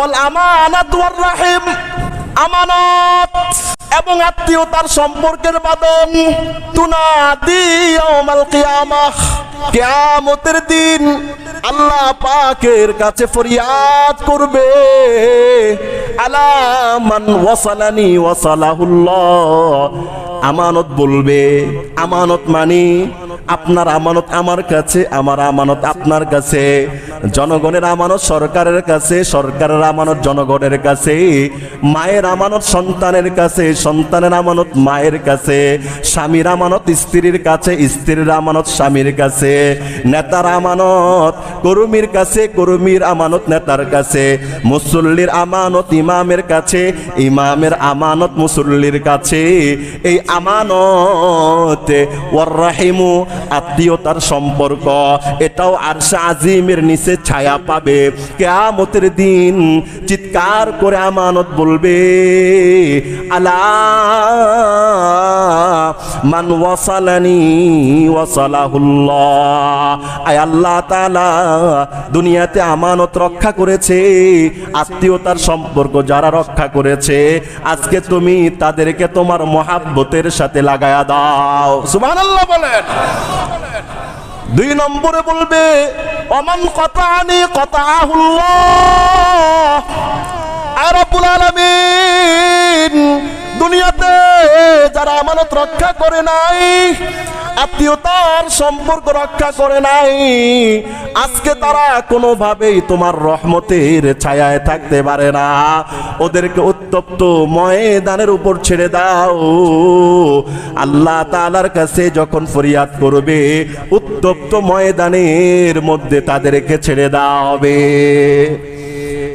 ওয়াল আমানাত আমানত এবং আত্মীয়তার সম্পর্কের বাদন। তুনাদি ইয়াউমাল কিয়ামাহ, কিয়ামতের দিন আল্লাহ পাকের কাছে ফরিয়াদ করবে। আলা মান ওয়াসালানি ওয়াসালাহুল্লাহ। আমানত বলবে, আমানত মানি, আপনার আমানত আমার কাছে, আমার আমানত আপনার কাছে। জনগণের আমানত সরকারের কাছে, সরকারের আমানত জনগণের কাছে, মায়ের আমানত সন্তানের কাছে, সন্তানের আমানত মায়ের কাছে, স্বামীর আমানত স্ত্রীর কাছে, স্ত্রীর আমানত স্বামীর কাছে, নেতার আমানত কর্মীর কাছে, কর্মীর আমানত নেতার কাছে, মুসল্লির আমানত ইমামের কাছে, ইমামের আমানত মুসল্লির কাছে, এই আমানত ওয়ার রাহিমু আত্মীয়তার সম্পর্ক, এটাও আরশা আজিমের নিচে ছায়া পাবে। কেয়ামতের দিন চিৎকার করে আমানত বলবে, আলা মান ওয়াসালানি আয় আল্লাহ দুনিয়াতে আমানত রক্ষা করেছে, আত্মীয়তার সম্পর্ক যারা রক্ষা করেছে, আজকে তুমি তাদেরকে তোমার মহাব্বতের সাথে লাগায়া দাও। সুবহানাল্লাহ বলেন। দুই নম্বরে বলবে কতানি কতাহুল্লাহ। আর রব্বুল আলামিন, দুনিয়াতে যারা আমানত রক্ষা করে নাই, আত্মীয়তার সম্পর্ক রক্ষা করে নাই আজকে তারা কোনোভাবেই তোমার রহমতের ছায়ায় থাকতে পারে না। ওদেরকে উত্তপ্ত ময়দানের উপর ছেড়ে দাও। আল্লাহ তালার কাছে যখন ফরিয়াদ করবে, উত্তপ্ত ময়দানের মধ্যে তাদেরকে ছেড়ে দেওয়া হবে।